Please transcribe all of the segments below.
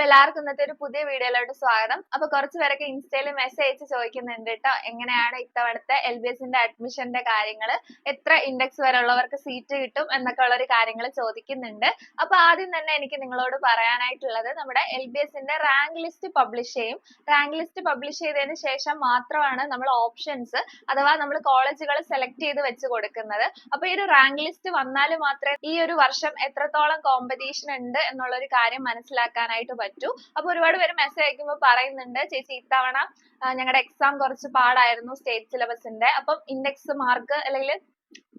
അപ്പൊ എല്ലാവർക്കും ഇന്നത്തെ ഒരു പുതിയ വീഡിയോയിലോട്ട് സ്വാഗതം. അപ്പൊ കുറച്ച് പേരൊക്കെ ഇൻസ്റ്റയിൽ മെസ്സേജ് അയച്ച് ചോദിക്കുന്നുണ്ട് കേട്ടോ എങ്ങനെയാണ് ഇത്തവണത്തെ എൽ ബി എസിന്റെ അഡ്മിഷന്റെ കാര്യങ്ങൾ എത്ര ഇൻഡെക്സ് വരെ ഉള്ളവർക്ക് സീറ്റ് കിട്ടും? എന്നൊക്കെ ഉള്ള ഒരു കാര്യങ്ങൾ ചോദിക്കുന്നുണ്ട്. അപ്പൊ ആദ്യം തന്നെ എനിക്ക് നിങ്ങളോട് പറയാനായിട്ടുള്ളത് നമ്മുടെ എൽ ബി എസിന്റെ റാങ്ക് ലിസ്റ്റ് പബ്ലിഷ് ചെയ്യും. റാങ്ക് ലിസ്റ്റ് പബ്ലിഷ് ചെയ്തതിന് ശേഷം മാത്രമാണ് നമ്മൾ ഓപ്ഷൻസ് അഥവാ നമ്മൾ കോളേജുകൾ സെലക്ട് ചെയ്ത് വെച്ച് കൊടുക്കുന്നത്. അപ്പൊ ഈ ഒരു റാങ്ക് ലിസ്റ്റ് വന്നാൽ മാത്രമേ ഈ ഒരു വർഷം എത്രത്തോളം കോമ്പറ്റീഷൻ ഉണ്ട് എന്നുള്ള ഒരു കാര്യം മനസ്സിലാക്കാനായിട്ട് പറ്റൂ. അപ്പൊ ഒരുപാട് പേര് മെസ്സേജ് അയക്കുമ്പോൾ പറയുന്നുണ്ട് ചേച്ചി ഇത്തവണ ഞങ്ങളുടെ എക്സാം കുറച്ച് പാടായിരുന്നു സ്റ്റേറ്റ് സിലബസിന്റെ അപ്പം ഇൻഡെക്സ് മാർക്ക് അല്ലെങ്കിൽ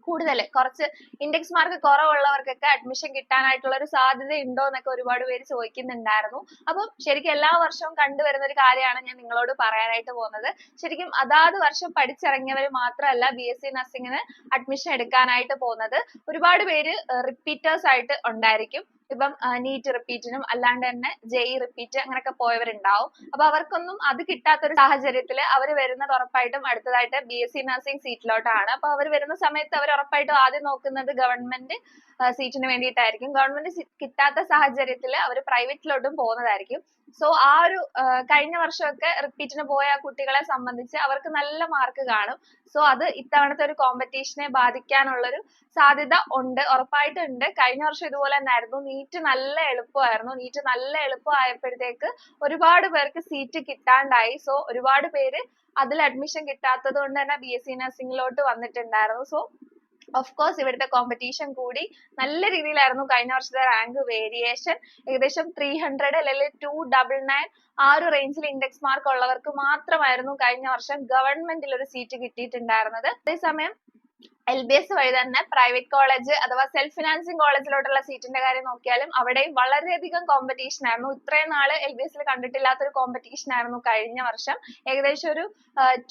കൂടുതൽ കുറച്ച് ഇൻഡെക്സ് മാർക്ക് കുറവുള്ളവർക്കൊക്കെ അഡ്മിഷൻ കിട്ടാനായിട്ടുള്ള ഒരു സാധ്യത ഉണ്ടോ എന്നൊക്കെ ഒരുപാട് പേര് ചോദിക്കുന്നുണ്ടായിരുന്നു. അപ്പം ശരിക്കും എല്ലാ വർഷവും കണ്ടുവരുന്ന ഒരു കാര്യമാണ് ഞാൻ നിങ്ങളോട് പറയാനായിട്ട് പോകുന്നത്. ശരിക്കും അതാത് വർഷം പഠിച്ചിറങ്ങിയവർ മാത്രമല്ല ബി എസ് സി നഴ്സിംഗിന് അഡ്മിഷൻ എടുക്കാനായിട്ട് പോകുന്നത്. ഒരുപാട് പേര് റിപ്പീറ്റേഴ്സ് ആയിട്ട് ഉണ്ടായിരിക്കും. ഇപ്പം നീറ്റ് റിപ്പീറ്റിനും അല്ലാണ്ട് തന്നെ ജെഇ റിപ്പീറ്റ് അങ്ങനെയൊക്കെ പോയവരുണ്ടാവും. അപ്പൊ അവർക്കൊന്നും അത് കിട്ടാത്ത ഒരു സാഹചര്യത്തിൽ അവർ വരുന്നത് ഉറപ്പായിട്ടും അടുത്തതായിട്ട് എസ് സി നഴ്സിംഗ് സീറ്റിലോട്ടാണ്. അപ്പൊ അവർ വരുന്ന സമയത്ത് അവർ ഉറപ്പായിട്ടും ആദ്യം നോക്കുന്നത് ഗവൺമെന്റ് സീറ്റിന് വേണ്ടിയിട്ടായിരിക്കും. ഗവൺമെന്റ് കിട്ടാത്ത സാഹചര്യത്തിൽ അവർ പ്രൈവറ്റിലോട്ടും പോകുന്നതായിരിക്കും. സോ ആ ഒരു കഴിഞ്ഞ വർഷമൊക്കെ റിപ്പീറ്റിന് പോയ കുട്ടികളെ സംബന്ധിച്ച് അവർക്ക് നല്ല മാർക്ക് കാണും. സോ അത് ഇത്തവണത്തെ ഒരു കോമ്പറ്റീഷനെ ബാധിക്കാനുള്ളൊരു സാധ്യത ഉണ്ട് ഉറപ്പായിട്ടും ഉണ്ട് കഴിഞ്ഞ വർഷം ഇതുപോലെ തന്നെയായിരുന്നു. നീറ്റ് നല്ല എളുപ്പമായിരുന്നു. നീറ്റ് നല്ല എളുപ്പമായപ്പോഴത്തേക്ക് ഒരുപാട് പേർക്ക് സീറ്റ് കിട്ടാണ്ടായി. സോ ഒരുപാട് പേര് അതിൽ അഡ്മിഷൻ കിട്ടാത്തത് കൊണ്ട് തന്നെ ബി എസ് സി നഴ്സിംഗിലോട്ട് വന്നിട്ടുണ്ടായിരുന്നു. സോ ഓഫ് കോഴ്സ് ഇവിടുത്തെ കോമ്പറ്റീഷൻ കൂടി നല്ല രീതിയിലായിരുന്നു. കഴിഞ്ഞ വർഷത്തെ റാങ്ക് വേരിയേഷൻ ഏകദേശം ത്രീ ഹൺഡ്രഡ് അല്ലെങ്കിൽ ടു ഡബിൾ നയൻ ആ ഒരു റേഞ്ചിൽ ഇൻഡെക്സ് മാർക്ക് ഉള്ളവർക്ക് മാത്രമായിരുന്നു കഴിഞ്ഞ വർഷം ഗവൺമെന്റിൽ ഒരു സീറ്റ് കിട്ടിയിട്ടുണ്ടായിരുന്നത്. അതേസമയം എൽ ബി എസ് വഴി തന്നെ പ്രൈവറ്റ് കോളേജ് അഥവാ സെൽഫ് ഫിനാൻസിങ് കോളേജിലോട്ടുള്ള സീറ്റിന്റെ കാര്യം നോക്കിയാലും അവിടെയും വളരെയധികം കോമ്പറ്റീഷൻ ആയിരുന്നു. ഇത്രയും നാൾ എൽ ബി എസിൽ കണ്ടിട്ടില്ലാത്ത ഒരു കോമ്പറ്റീഷൻ ആയിരുന്നു കഴിഞ്ഞ വർഷം. ഏകദേശം ഒരു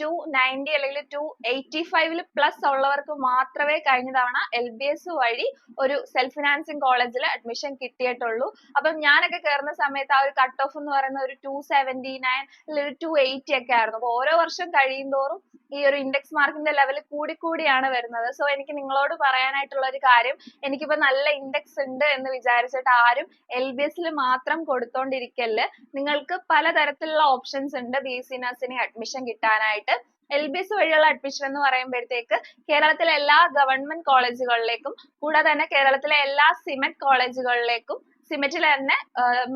ടു നയന്റി അല്ലെങ്കിൽ ടു എയ്റ്റി ഫൈവിൽ പ്ലസ് ഉള്ളവർക്ക് മാത്രമേ കഴിഞ്ഞ തവണ എൽ ബി എസ് വഴി ഒരു സെൽഫ് ഫിനാൻസിങ് കോളേജിൽ അഡ്മിഷൻ കിട്ടിയിട്ടുള്ളൂ. അപ്പം ഞാനൊക്കെ കയറുന്ന സമയത്ത് ആ ഒരു കട്ട് ഓഫ് എന്ന് പറയുന്ന ഒരു ടു സെവന്റി നയൻ അല്ലെങ്കിൽ ടു എയ്റ്റി ഒക്കെ ആയിരുന്നു. അപ്പോൾ ഓരോ വർഷം കഴിയുന്തോറും ഈ ഒരു ഇൻഡെക്സ് മാർക്കിന്റെ ലെവൽ കൂടി കൂടിയാണ് വരുന്നത്. സോ എനിക്ക് നിങ്ങളോട് പറയാനായിട്ടുള്ള ഒരു കാര്യം എനിക്കിപ്പോ നല്ല ഇൻഡെക്സ് ഉണ്ട് എന്ന് വിചാരിച്ചിട്ട് ആരും എൽ ബി എസിൽ മാത്രം കൊടുത്തോണ്ടിരിക്കല്ല് നിങ്ങൾക്ക് പലതരത്തിലുള്ള ഓപ്ഷൻസ് ഉണ്ട് ബി സി നഴ്സിന് അഡ്മിഷൻ കിട്ടാനായിട്ട്. എൽ ബി എസ് വഴിയുള്ള അഡ്മിഷൻ എന്ന് പറയുമ്പോഴത്തേക്ക് കേരളത്തിലെ എല്ലാ ഗവൺമെന്റ് കോളേജുകളിലേക്കും കൂടാതെ തന്നെ കേരളത്തിലെ എല്ലാ സിമെറ്റ് കോളേജുകളിലേക്കും സിമെറ്റിൽ തന്നെ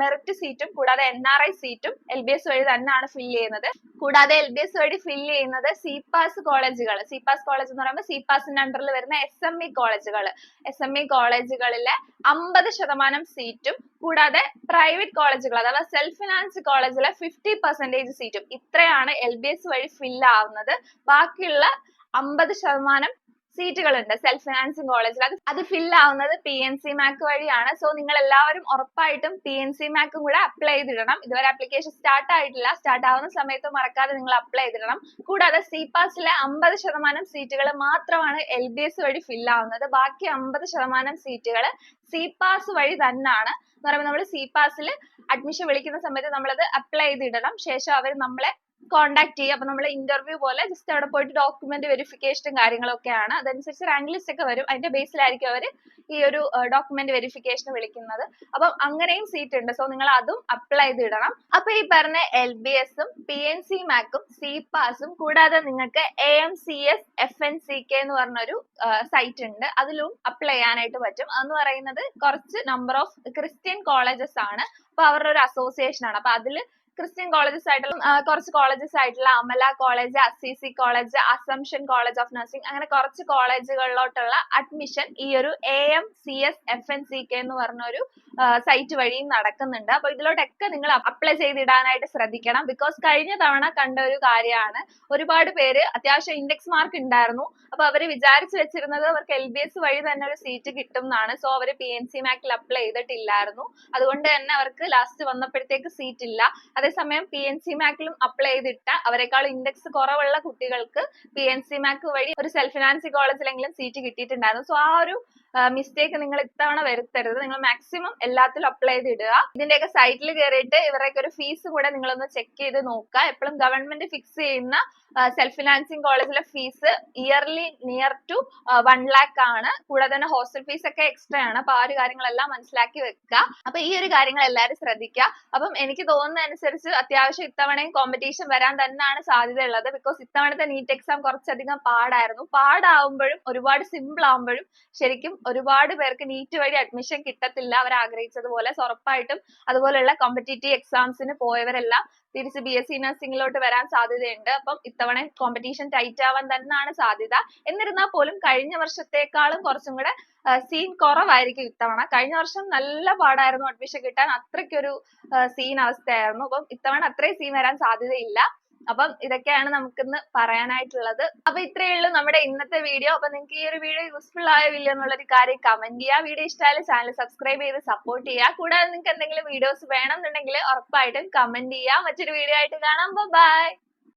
മെറിറ്റ് സീറ്റും കൂടാതെ എൻ ആർ ഐ സീറ്റും എൽ ബി എസ് വഴി തന്നെയാണ് ഫിൽ ചെയ്യുന്നത്. കൂടാതെ എൽ ബി എസ് വഴി ഫിൽ ചെയ്യുന്നത് സി പാസ് കോളേജുകൾ സി പാസ് കോളേജ് എന്ന് പറയുമ്പോൾ സി പാസിന്റെ അണ്ടറിൽ വരുന്ന എസ് എം ഇ കോളേജുകൾ എസ് എം ഇ കോളേജുകളിലെ അമ്പത് ശതമാനം സീറ്റും കൂടാതെ പ്രൈവറ്റ് കോളേജുകൾ അഥവാ സെൽഫ് ഫിനാൻസ് കോളേജിലെ ഫിഫ്റ്റി പെർസെന്റേജ് സീറ്റും ഇത്രയാണ് എൽ ബി എസ് വഴി ഫിൽ ആവുന്നത്. ബാക്കിയുള്ള അമ്പത് ശതമാനം സീറ്റുകളുണ്ട്. സെൽഫ് ഫിനാൻസിങ് കോളേജിൽ അത് അത് ഫിൽ ആവുന്നത് പി എൻ സി മാക്ക് വഴിയാണ്. സോ നിങ്ങൾ എല്ലാവരും ഉറപ്പായിട്ടും പി എൻ സി മാക്കും കൂടെ അപ്ലൈ ചെയ്തിടണം. ഇതുവരെ അപ്ലിക്കേഷൻ സ്റ്റാർട്ട് ആയിട്ടില്ല. സ്റ്റാർട്ട് ആവുന്ന സമയത്ത് മറക്കാതെ നിങ്ങൾ അപ്ലൈ ചെയ്തിടണം. കൂടാതെ സി പാസിലെ അമ്പത് ശതമാനം സീറ്റുകൾ മാത്രമാണ് എൽ ബി എസ് വഴി ഫിൽ ആവുന്നത്. ബാക്കി അമ്പത് ശതമാനം സീറ്റുകൾ സി പാസ് വഴി തന്നെയാണ് എന്ന് പറയുമ്പോൾ നമ്മൾ സി പാസിൽ അഡ്മിഷൻ വിളിക്കുന്ന സമയത്ത് നമ്മളത് അപ്ലൈ ചെയ്തിടണം. ശേഷം അവർ നമ്മളെ കോണ്ടാക്ട് ചെയ്യുക. അപ്പൊ നമ്മൾ ഇന്റർവ്യൂ പോലെ ജസ്റ്റ് അവിടെ പോയിട്ട് ഡോക്യുമെന്റ് വെരിഫിക്കേഷനും കാര്യങ്ങളൊക്കെയാണ്. അതനുസരിച്ച് റാങ്ക് ലിസ്റ്റ് ഒക്കെ വരും. അതിന്റെ ബേസിലായിരിക്കും അവർ ഈ ഒരു ഡോക്യുമെന്റ് വെരിഫിക്കേഷൻ വിളിക്കുന്നത്. അപ്പം അങ്ങനെയും സീറ്റ് ഉണ്ട്. സോ നിങ്ങൾ അതും അപ്ലൈ ചെയ്തിടണം. അപ്പൊ ഈ പറഞ്ഞ എൽ ബി എസും പി എൻ സി മാക്കും സി പാസും കൂടാതെ നിങ്ങൾക്ക് A M C S F N C K എന്ന് പറഞ്ഞൊരു സൈറ്റ് ഉണ്ട്. അതിലും അപ്ലൈ ചെയ്യാനായിട്ട് പറ്റും. അതെന്ന് പറയുന്നത് കുറച്ച് നമ്പർ ഓഫ് ക്രിസ്ത്യൻ കോളേജസ് ആണ്. അപ്പൊ അവരുടെ ഒരു അസോസിയേഷൻ ആണ്. അപ്പൊ അതിൽ ക്രിസ്ത്യൻ കോളേജസ് ആയിട്ടുള്ള കുറച്ച് കോളേജസ് ആയിട്ടുള്ള Amala college Assisi college Assumption college of nursing അങ്ങനെ കുറച്ച് കോളേജുകളിലോട്ടുള്ള അഡ്മിഷൻ ഈ ഒരു A M C S F N C K എന്ന് പറഞ്ഞ ഒരു സൈറ്റ് വഴി നടക്കുന്നുണ്ട്. അപ്പൊ ഇതിലോട്ടൊക്കെ നിങ്ങൾ അപ്ലൈ ചെയ്തിടാനായിട്ട് ശ്രദ്ധിക്കണം. ബിക്കോസ് കഴിഞ്ഞ തവണ കണ്ട ഒരു കാര്യമാണ് ഒരുപാട് പേര് അത്യാവശ്യം ഇൻഡെക്സ് മാർക്ക് ഉണ്ടായിരുന്നു. അപ്പൊ അവർ വിചാരിച്ചു വെച്ചിരുന്നത് അവർക്ക് എൽ ബി എസ് വഴി തന്നെ ഒരു സീറ്റ് കിട്ടും എന്നാണ് സോ അവർ പി എൻ സി മാക്കിൽ അപ്ലൈ ചെയ്തിട്ടില്ലായിരുന്നു. അതുകൊണ്ട് തന്നെ അവർക്ക് ലാസ്റ്റ് വന്നപ്പോഴത്തേക്ക് സീറ്റ് ഇല്ല. അതേസമയം പി എൻ സി മാക്കിലും അപ്ലൈ ചെയ്തിട്ട അവരെക്കാൾ ഇൻഡെക്സ് കുറവുള്ള കുട്ടികൾക്ക് പി എൻ സി മാക്ക് വഴി ഒരു സെൽഫ് ഫിനാൻസി കോളേജിലെങ്കിലും സീറ്റ് കിട്ടിയിട്ടുണ്ടായിരുന്നു. സോ ആ ഒരു മിസ്റ്റേക്ക് നിങ്ങൾ ഇത്തവണ വരുത്തരുത്. നിങ്ങൾ മാക്സിമം എല്ലാത്തിലും അപ്ലൈ ചെയ്ത് ഇടുക ഇതിന്റെയൊക്കെ സൈറ്റിൽ കയറിയിട്ട് ഇവരൊക്കെ ഒരു ഫീസ് കൂടെ നിങ്ങളൊന്ന് ചെക്ക് ചെയ്ത് നോക്കുക. എപ്പോഴും ഗവൺമെന്റ് ഫിക്സ് ചെയ്യുന്ന സെൽഫ് ഫിനാൻസിങ് കോളേജിലെ fees yearly near to one lakh ആണ്. കൂടാതെ തന്നെ ഹോസ്റ്റൽ ഫീസ് ഒക്കെ എക്സ്ട്രാ ആണ്. അപ്പൊ ആ ഒരു കാര്യങ്ങളെല്ലാം മനസ്സിലാക്കി വെക്കുക. അപ്പൊ ഈ ഒരു കാര്യങ്ങൾ എല്ലാവരും ശ്രദ്ധിക്കുക. അപ്പം എനിക്ക് തോന്നുന്ന അനുസരിച്ച് അത്യാവശ്യം ഇത്തവണയും കോമ്പറ്റീഷൻ വരാൻ തന്നെയാണ് സാധ്യതയുള്ളത്. ബിക്കോസ് ഇത്തവണത്തെ നീറ്റ് എക്സാം കുറച്ചധികം പാടായിരുന്നു. പാടാവുമ്പോഴും ഒരുപാട് സിമ്പിൾ ആവുമ്പോഴും ശരിക്കും ഒരുപാട് പേർക്ക് നീറ്റ് വഴി അഡ്മിഷൻ കിട്ടത്തില്ല. അവർ ആഗ്രഹിച്ചതുപോലെ ഉറപ്പായിട്ടും അതുപോലെയുള്ള കോമ്പറ്റേറ്റീവ് എക്സാംസിന് പോയവരെല്ലാം തിരിച്ച് ബി എസ് സി നഴ്സിംഗിലോട്ട് വരാൻ സാധ്യതയുണ്ട്. അപ്പം ഇത്തവണ കോമ്പറ്റീഷൻ ടൈറ്റ് ആവാൻ തന്നെയാണ് സാധ്യത. എന്നിരുന്നാൽ പോലും കഴിഞ്ഞ വർഷത്തേക്കാളും കുറച്ചും കൂടെ സീൻ കുറവായിരിക്കും ഇത്തവണ. കഴിഞ്ഞ വർഷം നല്ല പാടായിരുന്നു അഡ്മിഷൻ കിട്ടാൻ. അത്രയ്ക്കൊരു സീൻ അവസ്ഥയായിരുന്നു. അപ്പം ഇത്തവണ അത്രയും സീൻ വരാൻ സാധ്യതയില്ല. അപ്പം ഇതൊക്കെയാണ് നമുക്കിന്ന് പറയാനായിട്ടുള്ളത്. അപ്പൊ ഇത്രയേ ഉള്ളൂ നമ്മുടെ ഇന്നത്തെ വീഡിയോ. അപ്പൊ നിങ്ങൾക്ക് ഈ ഒരു വീഡിയോ യൂസ്ഫുൾ ആയോ എന്നുള്ള ഒരു കാര്യം കമന്റ് ചെയ്യുക. വീഡിയോ ഇഷ്ടമായാലും ചാനൽ സബ്സ്ക്രൈബ് ചെയ്ത് സപ്പോർട്ട് ചെയ്യുക. കൂടാതെ നിങ്ങൾക്ക് എന്തെങ്കിലും വീഡിയോസ് വേണമെന്നുണ്ടെങ്കിൽ ഉറപ്പായിട്ടും കമന്റ് ചെയ്യുക. മറ്റൊരു വീഡിയോ ആയിട്ട് കാണാം. ബൈ